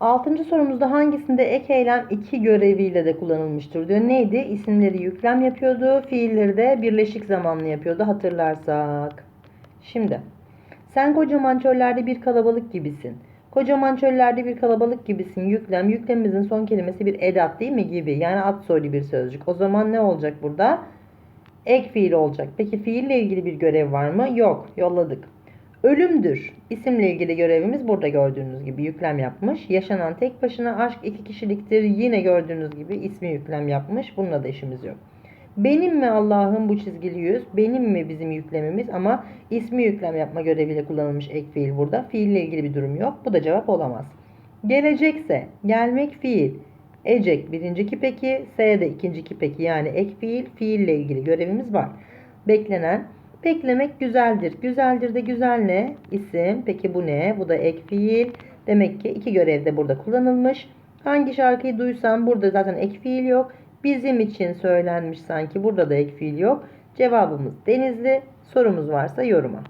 Altıncı sorumuzda hangisinde ek eylem iki göreviyle de kullanılmıştır diyor. Neydi? İsimleri yüklem yapıyordu. Fiilleri de birleşik zamanlı yapıyordu hatırlarsak. Şimdi sen kocaman çöllerde bir kalabalık gibisin. Kocaman çöllerde bir kalabalık gibisin. Yüklem. Yüklemimizin son kelimesi bir edat değil mi gibi. Yani ad soylu bir sözcük. O zaman ne olacak burada? Ek fiil olacak. Peki fiille ilgili bir görev var mı? Yok. Yolladık. Ölümdür. İsimle ilgili görevimiz burada gördüğünüz gibi yüklem yapmış. Yaşanan tek başına aşk iki kişiliktir. Yine gördüğünüz gibi ismi yüklem yapmış. Bununla da işimiz yok. Benim mi Allah'ın bu çizgili yüz? Benim mi bizim yüklemimiz? Ama ismi yüklem yapma göreviyle kullanılmış ek fiil burada. Fiille ilgili bir durum yok. Bu da cevap olamaz. Gelecekse gelmek fiil. Ecek birinci ki peki, S de ikinci ki peki yani ek fiil, fiille ilgili görevimiz var. Beklenen, beklemek güzeldir. Güzeldir de güzel ne? İsim. Peki bu ne? Bu da ek fiil. Demek ki iki görev de burada kullanılmış. Hangi şarkıyı duysam burada zaten ek fiil yok. Bizim için söylenmiş sanki burada da ek fiil yok. Cevabımız Denizli. Sorumuz varsa yoruma.